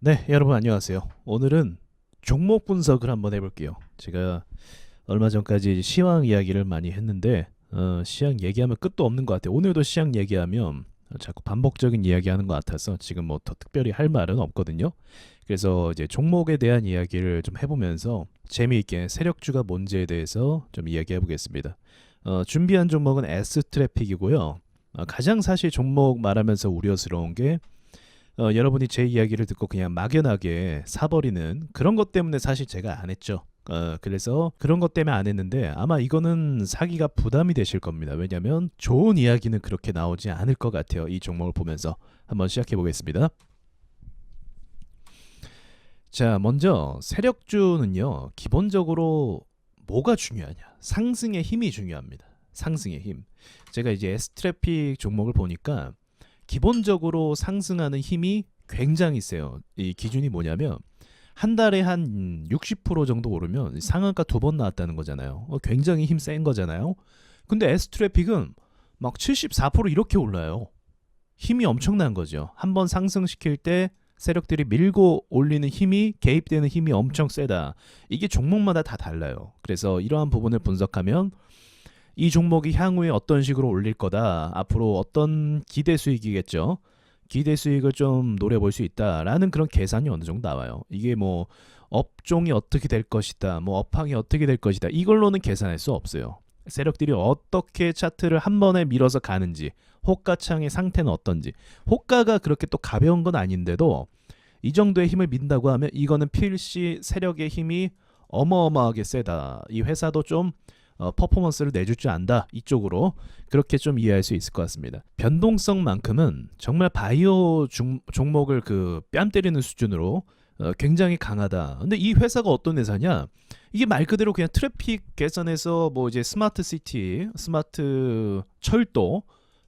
네, 여러분 안녕하세요. 오늘은 종목 분석을 한번 해볼게요. 제가 얼마 전까지 시황 이야기를 많이 했는데 어, 시황 얘기하면 끝도 없는 것 같아요. 오늘도 시황 얘기하면 자꾸 반복적인 이야기하는 것 같아서 지금 뭐 더 특별히 할 말은 없거든요. 그래서 이제 종목에 대한 이야기를 좀 해보면서 재미있게 세력주가 뭔지에 대해서 좀 이야기해 보겠습니다. 어, 준비한 종목은 S 트래픽이고요. 어, 가장 사실 종목 말하면서 우려스러운 게 어, 여러분이 제 이야기를 듣고 그냥 막연하게 사버리는 그런 것 때문에 사실 제가 안 했죠. 어, 그래서 그런 것 때문에 안 했는데 아마 이거는 사기가 부담이 되실 겁니다. 왜냐하면 좋은 이야기는 그렇게 나오지 않을 것 같아요. 이 종목을 보면서 한번 시작해 보겠습니다. 자, 먼저 세력주는요. 기본적으로 뭐가 중요하냐? 상승의 힘이 중요합니다. 상승의 힘. 제가 이제 에스트래픽 종목을 보니까 기본적으로 상승하는 힘이 굉장히 세요. 이 기준이 뭐냐면 한 달에 한 60% 정도 오르면 상한가 두 번 나왔다는 거잖아요. 어, 굉장히 힘 센 거잖아요. 근데 에스트래픽은 막 74% 이렇게 올라요. 힘이 엄청난 거죠. 한 번 상승시킬 때 세력들이 밀고 올리는 힘이 개입되는 힘이 엄청 세다. 이게 종목마다 다 달라요. 그래서 이러한 부분을 분석하면 이 종목이 향후에 어떤 식으로 올릴 거다. 앞으로 어떤 기대 수익이겠죠. 기대 수익을 좀 노려볼 수 있다라는 그런 계산이 어느 정도 나와요. 이게 뭐 업종이 어떻게 될 것이다, 뭐 업황이 어떻게 될 것이다 이걸로는 계산할 수 없어요. 세력들이 어떻게 차트를 한 번에 밀어서 가는지, 호가창의 상태는 어떤지, 호가가 그렇게 또 가벼운 건 아닌데도 이 정도의 힘을 민다고 하면 이거는 필시 세력의 힘이 어마어마하게 세다. 이 회사도 좀 어, 퍼포먼스를 내줄 줄 안다 이쪽으로 그렇게 좀 이해할 수 있을 것 같습니다. 변동성만큼은 정말 바이오 중, 종목을 그 뺨 때리는 수준으로 어, 굉장히 강하다. 근데 이 회사가 어떤 회사냐? 이게 말 그대로 그냥 트래픽 개선해서 뭐 이제 스마트 시티, 스마트 철도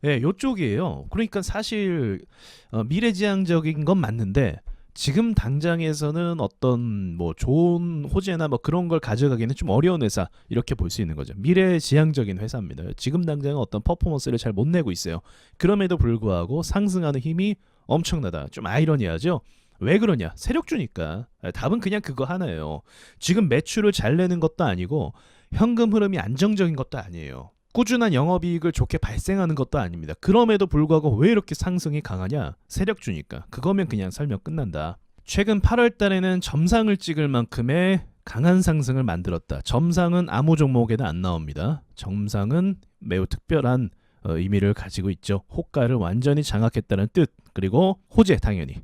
예, 요쪽이에요. 그러니까 사실 어, 미래지향적인 건 맞는데 지금 당장에서는 어떤 뭐 좋은 호재나 뭐 그런 걸 가져가기는 좀 어려운 회사 이렇게 볼 수 있는 거죠. 미래 지향적인 회사입니다. 지금 당장은 어떤 퍼포먼스를 잘 못 내고 있어요. 그럼에도 불구하고 상승하는 힘이 엄청나다. 좀 아이러니하죠. 왜 그러냐? 세력주니까. 답은 그냥 그거 하나예요. 지금 매출을 잘 내는 것도 아니고 현금 흐름이 안정적인 것도 아니에요. 꾸준한 영업이익을 좋게 발생하는 것도 아닙니다. 그럼에도 불구하고 왜 이렇게 상승이 강하냐? 세력주니까. 그거면 그냥 설명 끝난다. 최근 8월 달에는 점상을 찍을 만큼의 강한 상승을 만들었다. 점상은 아무 종목에는 안 나옵니다. 점상은 매우 특별한 어, 의미를 가지고 있죠. 호가를 완전히 장악했다는 뜻. 그리고 호재 당연히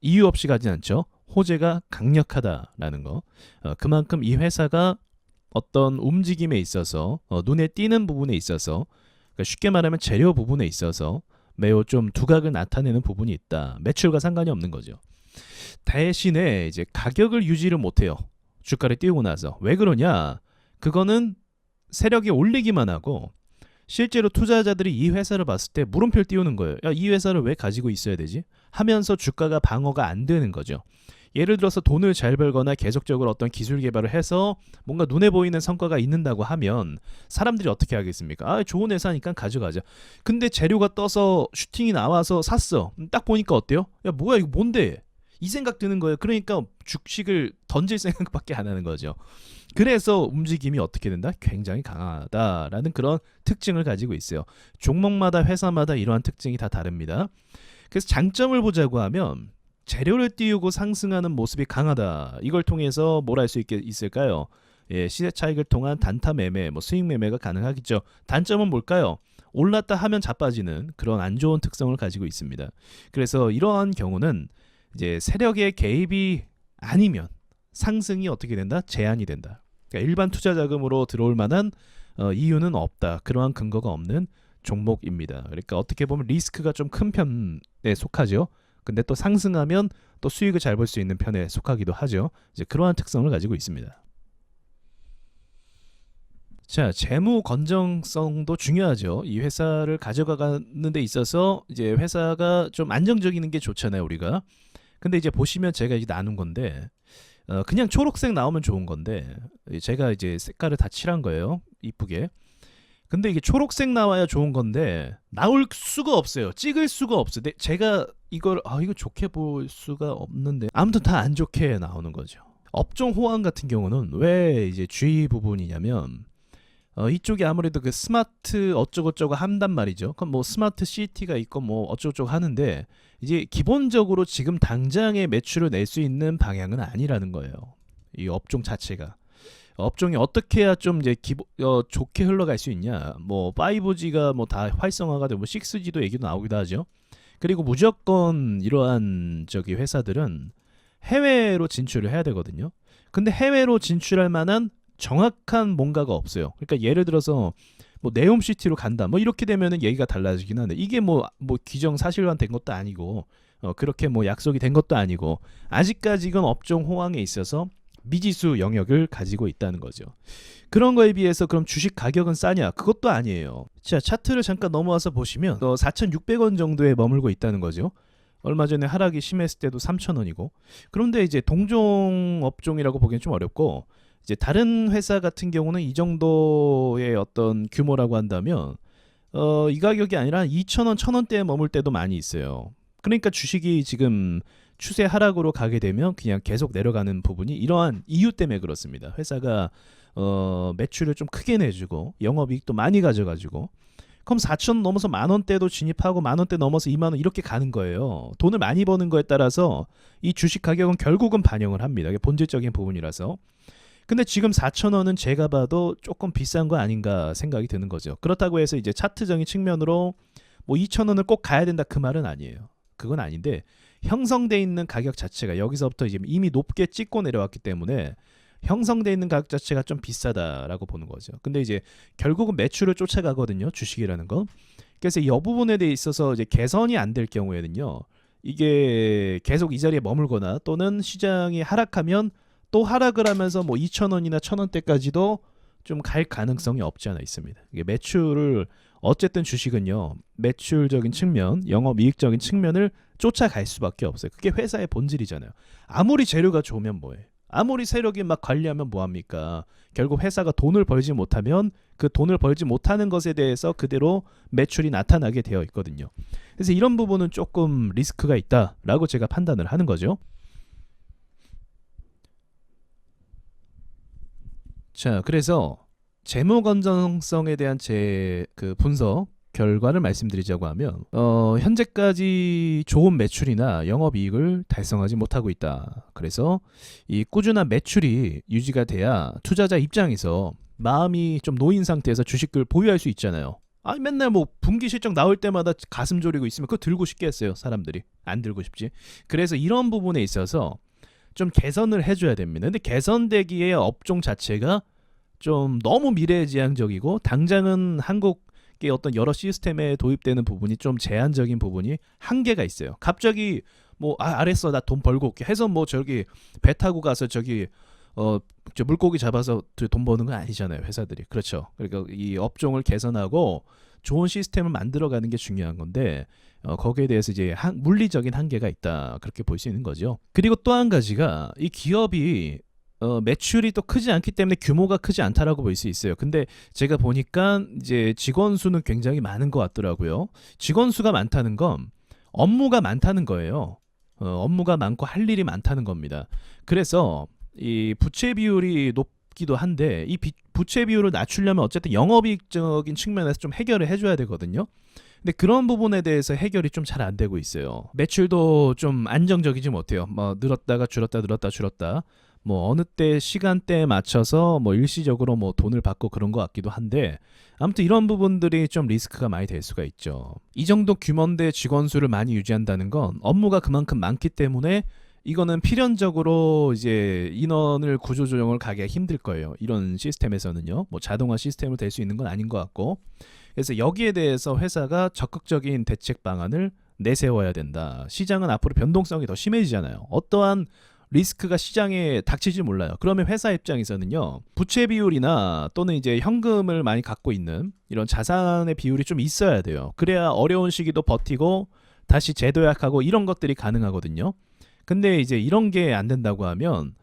이유 없이 가진 않죠. 호재가 강력하다라는 거. 어, 그만큼 이 회사가 어떤 움직임에 있어서 어, 눈에 띄는 부분에 있어서 그러니까 쉽게 말하면 재료 부분에 있어서 매우 좀 두각을 나타내는 부분이 있다. 매출과 상관이 없는 거죠. 대신에 이제 가격을 유지를 못해요. 주가를 띄우고 나서 왜 그러냐? 그거는 세력이 올리기만 하고 실제로 투자자들이 이 회사를 봤을 때 물음표를 띄우는 거예요. 야, 이 회사를 왜 가지고 있어야 되지? 하면서 주가가 방어가 안 되는 거죠. 예를 들어서 돈을 잘 벌거나 계속적으로 어떤 기술 개발을 해서 뭔가 눈에 보이는 성과가 있는다고 하면 사람들이 어떻게 하겠습니까? 아, 좋은 회사니까 가져가자. 근데 재료가 떠서 슈팅이 나와서 샀어. 딱 보니까 어때요? 야, 뭐야 이거 뭔데? 이 생각 드는 거예요. 그러니까 주식을 던질 생각밖에 안 하는 거죠. 그래서 움직임이 어떻게 된다? 굉장히 강하다라는 그런 특징을 가지고 있어요. 종목마다 회사마다 이러한 특징이 다 다릅니다. 그래서 장점을 보자고 하면 재료를 띄우고 상승하는 모습이 강하다. 이걸 통해서 뭘할수 있을까요? 예, 시세 차익을 통한 단타 매매, 뭐 수익 매매가 가능하겠죠. 단점은 뭘까요? 올랐다 하면 자빠지는 그런 안 좋은 특성을 가지고 있습니다. 그래서 이러한 경우는 이제 세력의 개입이 아니면 상승이 어떻게 된다? 제한이 된다. 그러니까 일반 투자 자금으로 들어올 만한 어, 이유는 없다. 그러한 근거가 없는 종목입니다. 그러니까 어떻게 보면 리스크가 좀 큰 편에 속하죠. 근데 또 상승하면 또 수익을 잘 볼 수 있는 편에 속하기도 하죠. 이제 그러한 특성을 가지고 있습니다. 자, 재무 건정성도 중요하죠. 이 회사를 가져가는 데 있어서 이제 회사가 좀 안정적이는 게 좋잖아요, 우리가. 근데 이제 보시면 제가 이제 나눈 건데 어, 그냥 초록색 나오면 좋은 건데 제가 이제 색깔을 다 칠한 거예요. 이쁘게. 근데 이게 초록색 나와야 좋은 건데 나올 수가 없어요. 찍을 수가 없어요. 내- 제가 이걸 아 이거 좋게 볼 수가 없는데 아무튼 다 안 좋게 나오는 거죠. 업종 호황 같은 경우는 왜 이제 주의 부분이냐면 어, 이쪽이 아무래도 그 스마트 어쩌고저쩌고 한단 말이죠. 그럼 뭐 스마트 시티가 있고 뭐 어쩌고저쩌고 하는데 이제 기본적으로 지금 당장의 매출을 낼 수 있는 방향은 아니라는 거예요. 이 업종 자체가. 업종이 어떻게 해야 좀 이제 기본 어, 좋게 흘러갈 수 있냐? 뭐 5G가 뭐 다 활성화가 되고 6G도 얘기도 나오기도 하죠. 그리고 무조건 이러한 저기 회사들은 해외로 진출을 해야 되거든요. 근데 해외로 진출할 만한 정확한 뭔가가 없어요. 그러니까 예를 들어서 뭐 네옴시티로 간다. 뭐 이렇게 되면은 얘기가 달라지긴 하는데 이게 뭐뭐 규정 사실화 된 것도 아니고 어 그렇게 뭐 약속이 된 것도 아니고 아직까지 이건 업종 호황에 있어서 미지수 영역을 가지고 있다는 거죠. 그런 거에 비해서 그럼 주식 가격은 싸냐? 그것도 아니에요. 자, 차트를 잠깐 넘어와서 보시면 어, 4,600원 정도에 머물고 있다는 거죠. 얼마 전에 하락이 심했을 때도 3,000원이고. 그런데 이제 동종 업종이라고 보기엔 좀 어렵고 이제 다른 회사 같은 경우는 이 정도의 어떤 규모라고 한다면 어, 이 가격이 아니라 2,000원, 1,000원대에 머물 때도 많이 있어요. 그러니까 주식이 지금 추세 하락으로 가게 되면 그냥 계속 내려가는 부분이 이러한 이유 때문에 그렇습니다. 회사가 어, 매출을 좀 크게 내주고 영업이익도 많이 가져가지고 그럼 4천 넘어서 만 원대도 진입하고 만 원대 넘어서 2만 원 이렇게 가는 거예요. 돈을 많이 버는 거에 따라서 이 주식 가격은 결국은 반영을 합니다. 이게 본질적인 부분이라서. 근데 지금 4천 원은 제가 봐도 조금 비싼 거 아닌가 생각이 드는 거죠. 그렇다고 해서 이제 차트적인 측면으로 뭐 2천 원을 꼭 가야 된다 그 말은 아니에요. 그건 아닌데 형성돼 있는 가격 자체가 여기서부터 이제 이미 높게 찍고 내려왔기 때문에 형성돼 있는 가격 자체가 좀 비싸다라고 보는 거죠. 근데 이제 결국은 매출을 쫓아가거든요. 주식이라는 거. 그래서 이 부분에 대해 있어서 이제 개선이 안 될 경우에는요. 이게 계속 이 자리에 머물거나 또는 시장이 하락하면 또 하락을 하면서 뭐 2,000원이나 1,000원대까지도 좀 갈 가능성이 없지 않아 있습니다. 이게 매출을 어쨌든 주식은요. 매출적인 측면, 영업 이익적인 측면을 쫓아갈 수밖에 없어요. 그게 회사의 본질이잖아요. 아무리 재료가 좋으면 뭐해? 아무리 세력이 막 관리하면 뭐합니까? 결국 회사가 돈을 벌지 못하면 그 돈을 벌지 못하는 것에 대해서 그대로 매출이 나타나게 되어 있거든요. 그래서 이런 부분은 조금 리스크가 있다라고 제가 판단을 하는 거죠. 자, 그래서 재무 건전성에 대한 제 그 분석 결과를 말씀드리자고 하면 어, 현재까지 좋은 매출이나 영업이익을 달성하지 못하고 있다. 그래서 이 꾸준한 매출이 유지가 돼야 투자자 입장에서 마음이 좀 놓인 상태에서 주식을 보유할 수 있잖아요. 아니 맨날 뭐 분기 실적 나올 때마다 가슴 졸이고 있으면 그거 들고 싶겠어요 사람들이 안 들고 싶지. 그래서 이런 부분에 있어서 좀 개선을 해줘야 됩니다. 근데 개선되기에 업종 자체가 좀 너무 미래지향적이고 당장은 한국의 어떤 여러 시스템에 도입되는 부분이 좀 제한적인 부분이 한계가 있어요. 갑자기 뭐 아, 알았어 나 돈 벌고 올게 해서 뭐 저기 배 타고 가서 저기 어 저 물고기 잡아서 돈 버는 건 아니잖아요 회사들이 그렇죠. 그러니까 이 업종을 개선하고 좋은 시스템을 만들어가는 게 중요한 건데 어, 거기에 대해서 이제 한, 물리적인 한계가 있다 그렇게 볼 수 있는 거죠. 그리고 또 한 가지가 이 기업이 어, 매출이 또 크지 않기 때문에 규모가 크지 않다라고 볼 수 있어요. 근데 제가 보니까 이제 직원 수는 굉장히 많은 것 같더라고요. 직원 수가 많다는 건 업무가 많다는 거예요. 어, 업무가 많고 할 일이 많다는 겁니다. 그래서 이 부채 비율이 높기도 한데 이 비, 부채 비율을 낮추려면 어쨌든 영업이익적인 측면에서 좀 해결을 해줘야 되거든요. 근데 그런 부분에 대해서 해결이 좀 잘 안 되고 있어요. 매출도 좀 안정적이지 못해요. 뭐 늘었다가 줄었다 늘었다 줄었다. 뭐 어느 때 시간대에 맞춰서 뭐 일시적으로 뭐 돈을 받고 그런 것 같기도 한데 아무튼 이런 부분들이 좀 리스크가 많이 될 수가 있죠. 이 정도 규모인데 직원 수를 많이 유지한다는 건 업무가 그만큼 많기 때문에 이거는 필연적으로 이제 인원을 구조 조정을 가기가 힘들 거예요. 이런 시스템에서는요. 뭐 자동화 시스템으로 될 수 있는 건 아닌 것 같고. 그래서 여기에 대해서 회사가 적극적인 대책 방안을 내세워야 된다. 시장은 앞으로 변동성이 더 심해지잖아요. 어떠한 리스크가 시장에 닥치지 몰라요. 그러면 회사 입장에서는요. 부채 비율이나 또는 이제 현금을 많이 갖고 있는 이런 자산의 비율이 좀 있어야 돼요. 그래야 어려운 시기도 버티고 다시 재도약하고 이런 것들이 가능하거든요. 근데 이제 이런 게 안 된다고 하면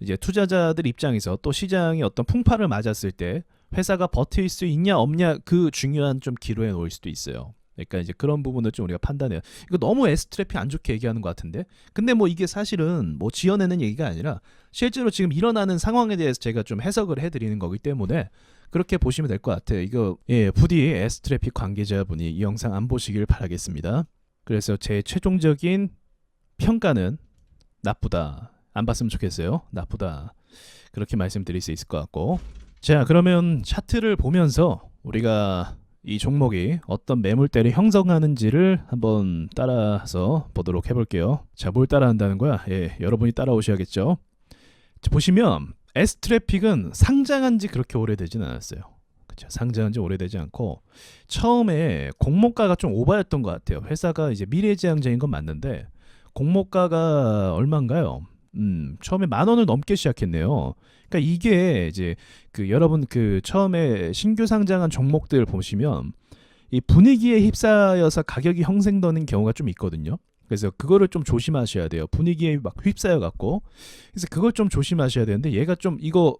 이제 투자자들 입장에서 또 시장이 어떤 풍파를 맞았을 때 회사가 버틸 수 있냐 없냐 그 중요한 좀 기로에 놓일 수도 있어요. 그러니까 이제 그런 부분을 좀 우리가 판단해요. 이거 너무 에스트래피 안 좋게 얘기하는 것 같은데. 근데 뭐 이게 사실은 뭐 지어내는 얘기가 아니라 실제로 지금 일어나는 상황에 대해서 제가 좀 해석을 해드리는 거기 때문에 그렇게 보시면 될 것 같아요. 이거 예 부디 에스트래픽 관계자분이 이 영상 안 보시길 바라겠습니다. 그래서 제 최종적인 평가는 나쁘다. 안 봤으면 좋겠어요. 나쁘다. 그렇게 말씀드릴 수 있을 것 같고. 자, 그러면 차트를 보면서 우리가 이 종목이 어떤 매물대를 형성하는지를 한번 따라서 보도록 해볼게요. 자, 뭘 따라한다는 거야? 예, 여러분이 따라오셔야겠죠. 자, 보시면 에스트래픽은 상장한 지 그렇게 오래되진 않았어요. 그쵸 상장한 지 오래되지 않고 처음에 공모가가 좀 오바였던 것 같아요. 회사가 이제 미래지향적인 건 맞는데 공모가가 얼마인가요? 음, 처음에 만 원을 넘게 시작했네요. 그러니까 이게 이제 그 여러분 그 처음에 신규 상장한 종목들 보시면 이 분위기에 휩싸여서 가격이 형성되는 경우가 좀 있거든요. 그래서 그거를 좀 조심하셔야 돼요. 분위기에 막 휩싸여 갖고. 그래서 그걸 좀 조심하셔야 되는데 얘가 좀 이거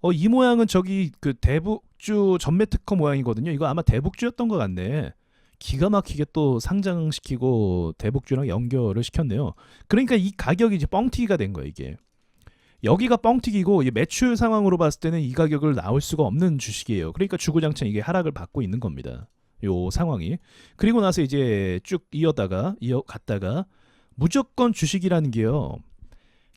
어 이 모양은 저기 그 대북주 전매 특허 모양이거든요. 이거 아마 대북주였던 것 같네. 기가 막히게 또 상장시키고 대북주랑 연결을 시켰네요. 그러니까 이 가격이 이제 뻥튀기가 된 거예요, 이게. 여기가 뻥튀기고 이 매출 상황으로 봤을 때는 이 가격을 나올 수가 없는 주식이에요. 그러니까 주구장창 이게 하락을 받고 있는 겁니다. 요 상황이. 그리고 나서 이제 쭉 이어다가 이어갔다가 무조건 주식이라는 게요.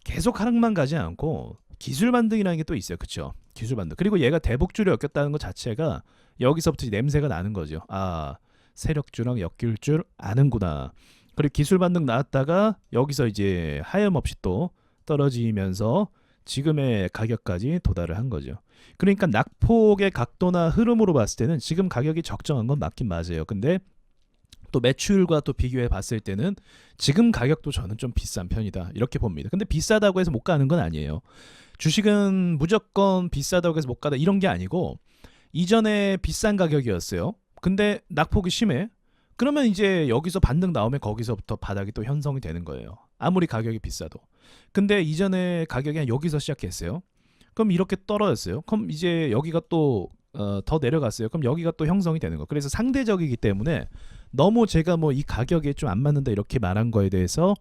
계속 하락만 가지 않고 기술 반등이라는 게 또 있어요. 그쵸 기술 반등. 그리고 얘가 대북주를 엮였다는 것 자체가 여기서부터 냄새가 나는 거죠. 아, 세력주랑 엮일 줄 아는구나. 그리고 기술 반등 나왔다가 여기서 이제 하염없이 또 떨어지면서 지금의 가격까지 도달을 한 거죠. 그러니까 낙폭의 각도나 흐름으로 봤을 때는 지금 가격이 적정한 건 맞긴 맞아요. 근데 또 매출과 또 비교해 봤을 때는 지금 가격도 저는 좀 비싼 편이다. 이렇게 봅니다. 근데 비싸다고 해서 못 가는 건 아니에요. 주식은 무조건 비싸다고 해서 못 가다 이런 게 아니고 이전에 비싼 가격이었어요. 근데 낙폭이 심해. 그러면 이제 여기서 반등 나오면 거기서부터 바닥이 또 형성이 되는 거예요. 아무리 가격이 비싸도. 근데 이전에 가격이 여기서 시작했어요. 그럼 이렇게 떨어졌어요. 그럼 이제 여기가 또 어, 더 내려갔어요. 그럼 여기가 또 형성이 되는 거. 그래서 상대적이기 때문에 너무 제가 뭐 이 가격에 좀 안 맞는다 이렇게 말한 거에 대해서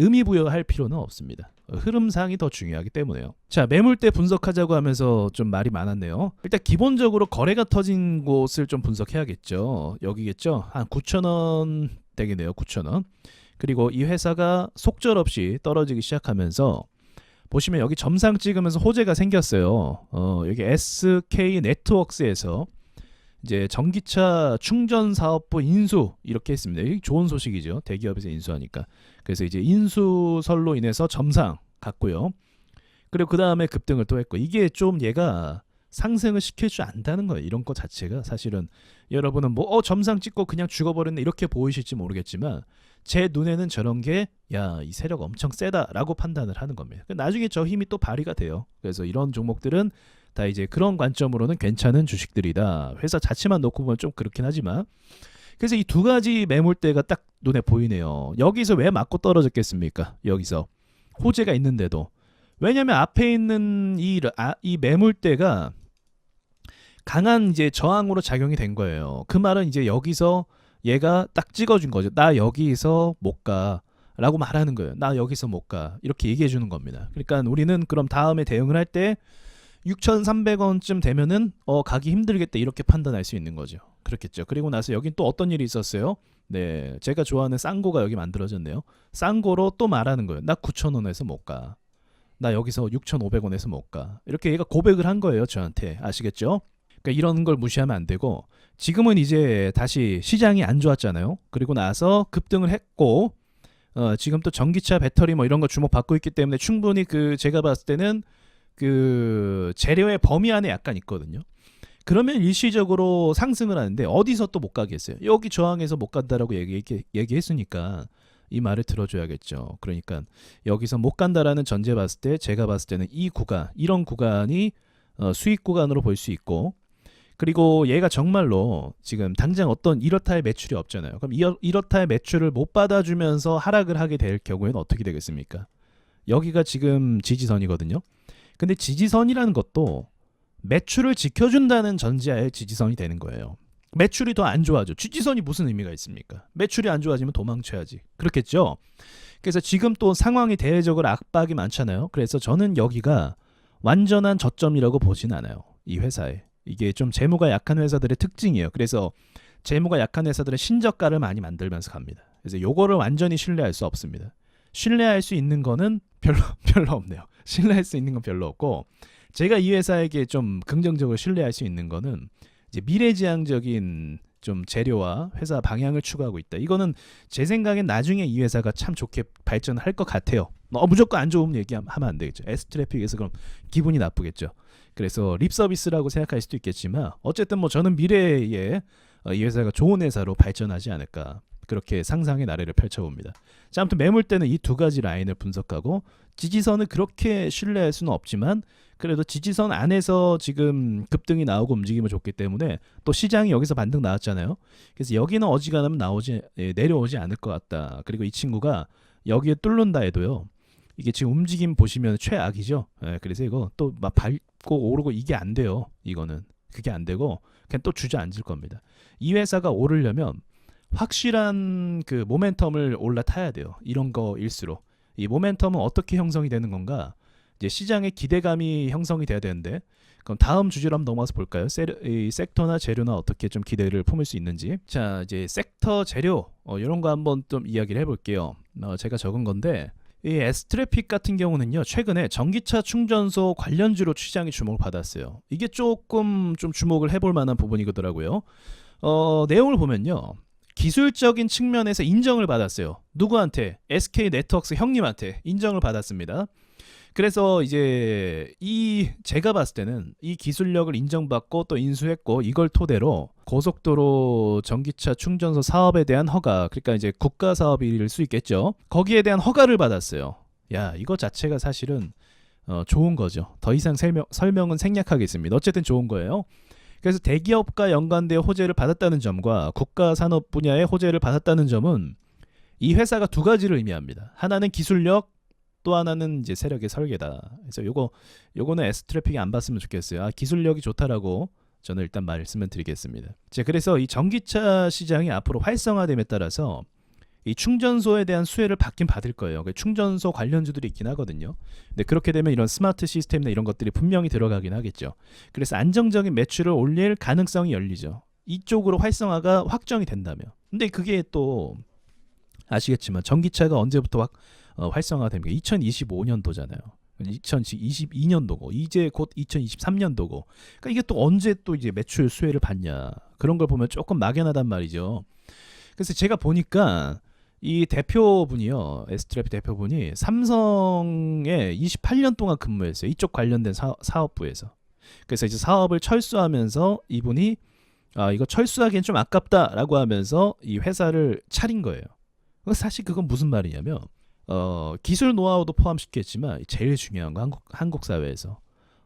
의미 부여할 필요는 없습니다. 흐름상이 더 중요하기 때문에요. 자, 매물대 분석하자고 하면서 좀 말이 많았네요. 일단 기본적으로 거래가 터진 곳을 좀 분석해야겠죠. 여기겠죠. 한 9,000원 되겠네요. 9,000원. 그리고 이 회사가 속절없이 떨어지기 시작하면서 보시면 여기 점상 찍으면서 호재가 생겼어요. 어, 여기 SK 네트워크스에서 이제 전기차 충전 사업부 인수 이렇게 했습니다. 이게 좋은 소식이죠. 대기업에서 인수하니까. 그래서 이제 인수설로 인해서 점상 갔고요. 그리고 그 다음에 급등을 또 했고 이게 좀 얘가 상승을 시킬 줄 안다는 거예요. 이런 거 자체가 사실은 여러분은 뭐 어, 점상 찍고 그냥 죽어버렸네 이렇게 보이실지 모르겠지만 제 눈에는 저런 게 야 이 세력 엄청 세다라고 판단을 하는 겁니다. 나중에 저 힘이 또 발휘가 돼요. 그래서 이런 종목들은 다 이제 그런 관점으로는 괜찮은 주식들이다. 회사 자체만 놓고 보면 좀 그렇긴 하지만 그래서 이 두 가지 매물대가 딱 눈에 보이네요. 여기서 왜 맞고 떨어졌겠습니까? 여기서 호재가 있는데도 왜냐하면 앞에 있는 이, 아, 이 매물대가 강한 이제 저항으로 작용이 된 거예요. 그 말은 이제 여기서 얘가 딱 찍어준 거죠. 나 여기서 못 가. 라고 말하는 거예요. 나 여기서 못 가. 이렇게 얘기해 주는 겁니다. 그러니까 우리는 그럼 다음에 대응을 할때 6,300원쯤 되면은 어 가기 힘들겠다 이렇게 판단할 수 있는 거죠. 그렇겠죠. 그리고 나서 여긴 또 어떤 일이 있었어요? 네, 제가 좋아하는 쌍고가 여기 만들어졌네요. 쌍고로 또 말하는 거예요. 나 9,000원에서 못 가. 나 여기서 6,500원에서 못 가. 이렇게 얘가 고백을 한 거예요, 저한테. 아시겠죠? 그러니까 이런 걸 무시하면 안 되고 지금은 이제 다시 시장이 안 좋았잖아요. 그리고 나서 급등을 했고 어, 지금 또 전기차 배터리 뭐 이런 거 주목받고 있기 때문에 충분히 그 제가 봤을 때는 그 재료의 범위 안에 약간 있거든요. 그러면 일시적으로 상승을 하는데 어디서 또 못 가겠어요. 여기 저항에서 못 간다라고 얘기, 얘기 했으니까 이 말을 들어줘야겠죠. 그러니까 여기서 못 간다라는 전제 봤을 때 제가 봤을 때는 이 구간 이런 구간이 어, 수익 구간으로 볼 수 있고 그리고 얘가 정말로 지금 당장 어떤 이렇다의 매출이 없잖아요. 그럼 이렇, 이렇다의 매출을 못 받아주면서 하락을 하게 될 경우에는 어떻게 되겠습니까? 여기가 지금 지지선이거든요. 근데 지지선이라는 것도 매출을 지켜준다는 전제하에 지지선이 되는 거예요. 매출이 더 안 좋아져. 지지선이 무슨 의미가 있습니까? 매출이 안 좋아지면 도망쳐야지. 그렇겠죠? 그래서 지금 또 상황이 대외적으로 압박이 많잖아요. 그래서 저는 여기가 완전한 저점이라고 보진 않아요. 이 회사에. 이게 좀 재무가 약한 회사들의 특징이에요. 그래서 재무가 약한 회사들은 신저가를 많이 만들면서 갑니다. 그래서 요거를 완전히 신뢰할 수 없습니다. 신뢰할 수 있는 거는 별로 별로 없네요. 신뢰할 수 있는 건 별로 없고 제가 이 회사에게 좀 긍정적으로 신뢰할 수 있는 거는 이제 미래지향적인 좀 재료와 회사 방향을 추구하고 있다. 이거는 제 생각엔 나중에 이 회사가 참 좋게 발전할 것 같아요. 어, 무조건 안 좋은 얘기하면 안 되겠죠. S 트래픽에서 그럼 기분이 나쁘겠죠. 그래서 립 서비스라고 생각할 수도 있겠지만 어쨌든 뭐 저는 미래에 어, 이 회사가 좋은 회사로 발전하지 않을까 그렇게 상상의 나래를 펼쳐봅니다. 자, 아무튼 매물대는 이 두 가지 라인을 분석하고 지지선을 그렇게 신뢰할 수는 없지만 그래도 지지선 안에서 지금 급등이 나오고 움직임이 좋기 때문에 또 시장이 여기서 반등 나왔잖아요. 그래서 여기는 어지간하면 나오지 예, 내려오지 않을 것 같다. 그리고 이 친구가 여기에 뚫는다 해도요. 이게 지금 움직임 보시면 최악이죠. 예, 그래서 이거 또 막 밟고 오르고 이게 안 돼요. 이거는 그게 안 되고 그냥 또 주저앉을 겁니다. 이 회사가 오르려면 확실한 그 모멘텀을 올라타야 돼요. 이런 거일수록 이 모멘텀은 어떻게 형성이 되는 건가? 이제 시장의 기대감이 형성이 돼야 되는데 그럼 다음 주제로 한번 넘어가서 볼까요? 세, 이 섹터나 재료나 어떻게 좀 기대를 품을 수 있는지. 자, 이제 섹터 재료 어, 이런 거 한번 좀 이야기를 해볼게요. 어, 제가 적은 건데 이 에스트래픽 같은 경우는요 최근에 전기차 충전소 관련주로 시장이 주목을 받았어요. 이게 조금 좀 주목을 해볼 만한 부분이더라고요. 어, 내용을 보면요. 기술적인 측면에서 인정을 받았어요. 누구한테? SK 네트워크스 형님한테 인정을 받았습니다. 그래서 이제 이 제가 봤을 때는 이 기술력을 인정받고 또 인수했고 이걸 토대로 고속도로 전기차 충전소 사업에 대한 허가 그러니까 이제 국가 사업일 수 있겠죠. 거기에 대한 허가를 받았어요. 야 이거 자체가 사실은 어, 좋은 거죠. 더 이상 설명, 설명은 생략하겠습니다. 어쨌든 좋은 거예요. 그래서 대기업과 연관되어 호재를 받았다는 점과 국가 산업 분야의 호재를 받았다는 점은 이 회사가 두 가지를 의미합니다. 하나는 기술력, 또 하나는 이제 세력의 설계다. 그래서 요거 요거는 S 트래픽이 안 봤으면 좋겠어요. 아, 기술력이 좋다라고 저는 일단 말씀을 드리겠습니다. 자, 그래서 이 전기차 시장이 앞으로 활성화됨에 따라서 이 충전소에 대한 수혜를 받긴 받을 거예요. 그 충전소 관련주들이 있긴 하거든요. 근데 그렇게 되면 이런 스마트 시스템이나 이런 것들이 분명히 들어가긴 하겠죠. 그래서 안정적인 매출을 올릴 가능성이 열리죠. 이쪽으로 활성화가 확정이 된다면. 근데 그게 또 아시겠지만 전기차가 언제부터 확 어, 활성화됩니까? 2025년도잖아요. 2022년도고 이제 곧 2023년도고 그러니까 이게 또 언제 또 이제 매출 수혜를 받냐 그런 걸 보면 조금 막연하단 말이죠. 그래서 제가 보니까 이 대표분이요 에스트랩 대표분이 삼성에 28년 동안 근무했어요. 이쪽 관련된 사, 사업 부에서. 그래서 이제 사업을 철수하면서 이분이 아 이거 철수하기엔 좀 아깝다라고 하면서 이 회사를 차린 거예요. 사실 그건 무슨 말이냐면 어, 기술 노하우도 포함시켰지만 제일 중요한 건 한국, 한국 사회에서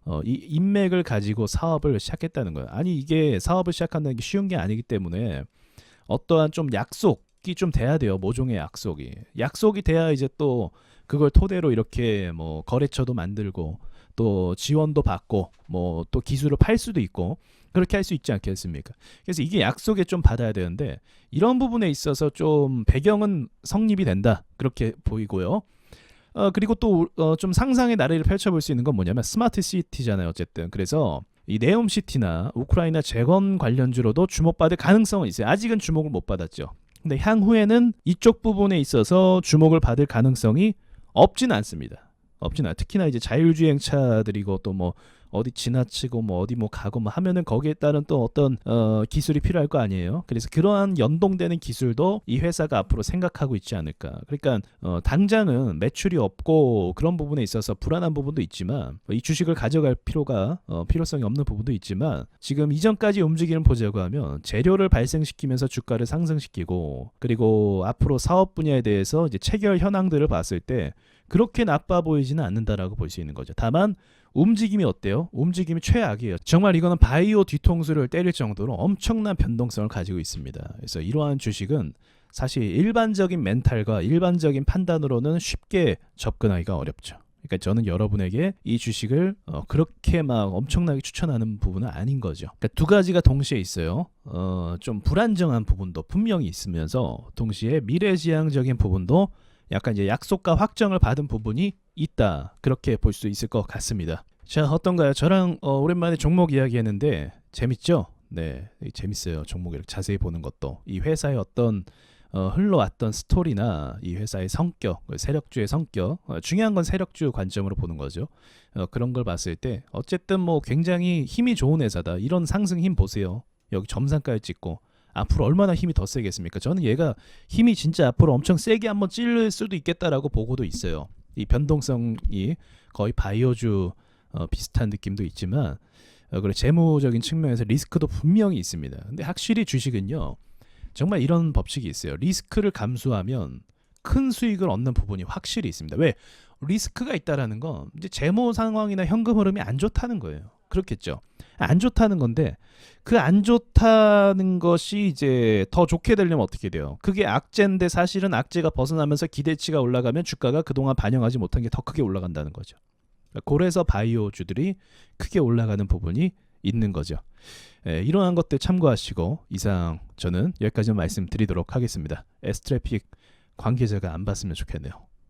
어, 이 인맥을 가지고 사업을 시작했다는 거예요. 아니 이게 사업을 시작한다는 게 쉬운 게 아니기 때문에 어떠한 좀 약속 이 좀 돼야 돼요. 모종의 약속이 약속이 돼야 이제 또 그걸 토대로 이렇게 뭐 거래처도 만들고 또 지원도 받고 뭐 또 기술을 팔 수도 있고 그렇게 할 수 있지 않겠습니까? 그래서 이게 약속에 좀 받아야 되는데 이런 부분에 있어서 좀 배경은 성립이 된다 그렇게 보이고요. 어, 그리고 또좀 상상의 나래를 펼쳐볼 수 있는 건 뭐냐면 스마트 시티잖아요. 어쨌든 그래서 이 네옴 시티나 우크라이나 재건 관련주로도 주목받을 가능성은 있어요. 아직은 주목을 못 받았죠. 근데 향후에는 이쪽 부분에 있어서 주목을 받을 가능성이 없진 않습니다. 없진 않아. 특히나 이제 자율주행차들이고 또 뭐 어디 지나치고 뭐 어디 뭐 가고 뭐 하면은 거기에 따른 또 어떤 어 기술이 필요할 거 아니에요. 그래서 그러한 연동되는 기술도 이 회사가 앞으로 생각하고 있지 않을까. 그러니까 어 당장은 매출이 없고 그런 부분에 있어서 불안한 부분도 있지만 이 주식을 가져갈 필요가 어 필요성이 없는 부분도 있지만 지금 이전까지 움직임을 보자고 하면 재료를 발생시키면서 주가를 상승시키고 그리고 앞으로 사업 분야에 대해서 이제 체결 현황들을 봤을 때 그렇게 나빠 보이지는 않는다라고 볼 수 있는 거죠. 다만 움직임이 어때요? 움직임이 최악이에요. 정말 이거는 바이오 뒤통수를 때릴 정도로 엄청난 변동성을 가지고 있습니다. 그래서 이러한 주식은 사실 일반적인 멘탈과 일반적인 판단으로는 쉽게 접근하기가 어렵죠. 그러니까 저는 여러분에게 이 주식을 어, 그렇게 막 엄청나게 추천하는 부분은 아닌 거죠. 그러니까 두 가지가 동시에 있어요. 어, 좀 불안정한 부분도 분명히 있으면서 동시에 미래지향적인 부분도 약간 이제 약속과 확정을 받은 부분이 있다. 그렇게 볼 수 있을 것 같습니다. 자, 어떤가요? 저랑 어, 오랜만에 종목 이야기 했는데 재밌죠? 네, 재밌어요. 종목 이렇게 자세히 보는 것도 이 회사의 어떤 어, 흘러왔던 스토리나 이 회사의 성격, 그 세력주의 성격, 어, 중요한 건 세력주 관점으로 보는 거죠. 어, 그런 걸 봤을 때 어쨌든 뭐 굉장히 힘이 좋은 회사다. 이런 상승 힘 보세요. 여기 점상가에 찍고 앞으로 얼마나 힘이 더 세겠습니까? 저는 얘가 힘이 진짜 앞으로 엄청 세게 한번 찔릴 수도 있겠다라고 보고도 있어요. 이 변동성이 거의 바이오주 어, 비슷한 느낌도 있지만 어, 그리고 재무적인 측면에서 리스크도 분명히 있습니다. 근데 확실히 주식은요. 정말 이런 법칙이 있어요. 리스크를 감수하면 큰 수익을 얻는 부분이 확실히 있습니다. 왜? 리스크가 있다라는 건 이제 재무 상황이나 현금 흐름이 안 좋다는 거예요. 그렇겠죠. 안 좋다는 건데 그 안 좋다는 것이 이제 더 좋게 되려면 어떻게 돼요? 그게 악재인데 사실은 악재가 벗어나면서 기대치가 올라가면 주가가 그동안 반영하지 못한 게 더 크게 올라간다는 거죠. 그래서 바이오주들이 크게 올라가는 부분이 있는 거죠. 예, 이러한 것들 참고하시고 이상 저는 여기까지 말씀드리도록 하겠습니다. 에스트래픽 관계자가 안 봤으면 좋겠네요.